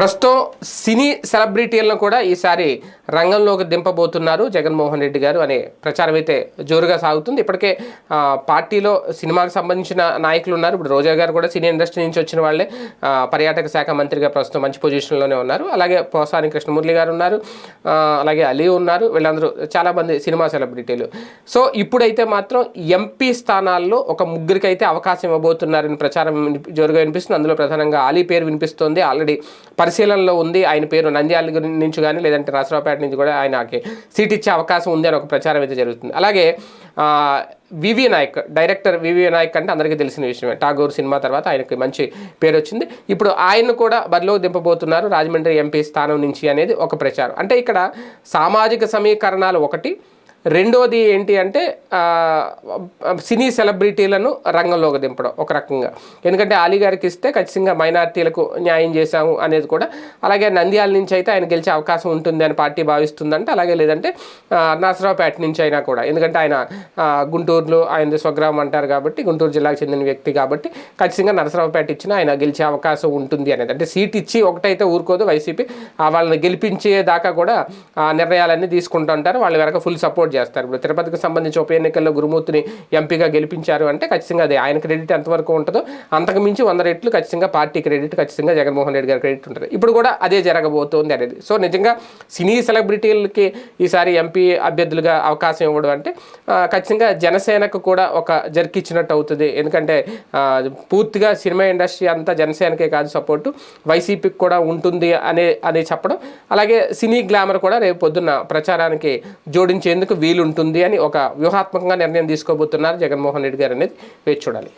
ప్రస్తుతం సినీ సెలబ్రిటీలను కూడా ఈసారి రంగంలోకి దింపబోతున్నారు జగన్మోహన్ రెడ్డి గారు అనే ప్రచారం అయితే జోరుగా సాగుతుంది. ఇప్పటికే పార్టీలో సినిమాకు సంబంధించిన నాయకులు ఉన్నారు. ఇప్పుడు రోజా గారు కూడా సినీ ఇండస్ట్రీ నుంచి వచ్చిన వాళ్ళే. పర్యాటక శాఖ మంత్రిగా ప్రస్తుతం మంచి పొజిషన్లోనే ఉన్నారు. అలాగే పోసాని కృష్ణమురళి గారు ఉన్నారు. అలాగే అలీ ఉన్నారు. వీళ్ళందరూ చాలామంది సినిమా సెలబ్రిటీలు. సో ఇప్పుడైతే మాత్రం ఎంపీ స్థానాల్లో ఒక ముగ్గురికి అయితే అవకాశం ఇవ్వబోతున్నారని ప్రచారం జోరుగా వినిపిస్తుంది. అందులో ప్రధానంగా అలీ పేరు వినిపిస్తోంది. ఆల్రెడీ పరిశీలనలో ఉంది. ఆయన పేరు నంద్యాల నుంచి కానీ లేదంటే నరసరావుపేట నుంచి కూడా ఆయనకి సీట్ ఇచ్చే అవకాశం ఉంది అని ఒక ప్రచారం అయితే జరుగుతుంది. అలాగే V V Nayak director V V Nayak అంటే అందరికీ తెలిసిన విషయమే. ఠాగూర్ సినిమా తర్వాత ఆయనకి మంచి పేరు వచ్చింది. ఇప్పుడు ఆయన కూడా బరిలో దింపబోతున్నారు రాజమండ్రి ఎంపీ స్థానం నుంచి అనేది ఒక ప్రచారం. అంటే ఇక్కడ సామాజిక సమీకరణాలు ఒకటి రెండోది ఏంటి అంటే సినీ సెలబ్రిటీలను రంగంలోకి దింపడం ఒక రకంగా. ఎందుకంటే అలీ గారికి ఇస్తే ఖచ్చితంగా మైనార్టీలకు న్యాయం చేశాము అనేది కూడా. అలాగే నంద్యాల నుంచి అయితే ఆయన గెలిచే అవకాశం ఉంటుంది అని పార్టీ భావిస్తుందంటే అలాగే లేదంటే ఆ, నరసరావుపేట నుంచి అయినా కూడా. ఎందుకంటే ఆయన గుంటూరులో ఆయన స్వగ్రామం అంటారు కాబట్టి గుంటూరు జిల్లాకు చెందిన వ్యక్తి కాబట్టి ఖచ్చితంగా నరసరావుపేట ఇచ్చినా ఆయన గెలిచే అవకాశం ఉంటుంది అనేది. అంటే సీట్ ఇచ్చి ఒకటైతే ఊరుకోదు వైసీపీ వాళ్ళని గెలిపించే దాకా కూడా నిర్ణయాలన్నీ తీసుకుంటూ ఉంటారు. వాళ్ళ వెనక ఫుల్ సపోర్ట్ చేస్తారు. ఇప్పుడు తిరుపతికి సంబంధించి ఉప ఎన్నికల్లో గురుమూర్తిని ఎంపీగా గెలిపించారు అంటే ఖచ్చితంగా అది. ఆయన క్రెడిట్ ఎంతవరకు ఉంటుందో అంతకు మించి వంద రెట్లు ఖచ్చితంగా పార్టీ క్రెడిట్ ఖచ్చితంగా జగన్మోహన్ రెడ్డి గారి క్రెడిట్ ఉంటుంది. ఇప్పుడు కూడా అదే జరగబోతోంది అనేది. సో నిజంగా సినీ సెలబ్రిటీలకి ఈసారి ఎంపీ అభ్యర్థులుగా అవకాశం ఇవ్వడం అంటే ఖచ్చితంగా జనసేనకు కూడా ఒక జరికిచ్చినట్టు అవుతుంది. ఎందుకంటే పూర్తిగా సినిమా ఇండస్ట్రీ అంతా జనసేనకే కాదు సపోర్టు వైసీపీకి కూడా ఉంటుంది అనే అని చెప్పడం. అలాగే సినీ గ్లామర్ కూడా రేపు పొద్దున్న ప్రచారానికి జోడించేందుకు వీలుంటుంది అని ఒక వ్యూహాత్మకంగా నిర్ణయం తీసుకోబోతున్నారు జగన్మోహన్ రెడ్డి గారు అనేది వేచి చూడాలి.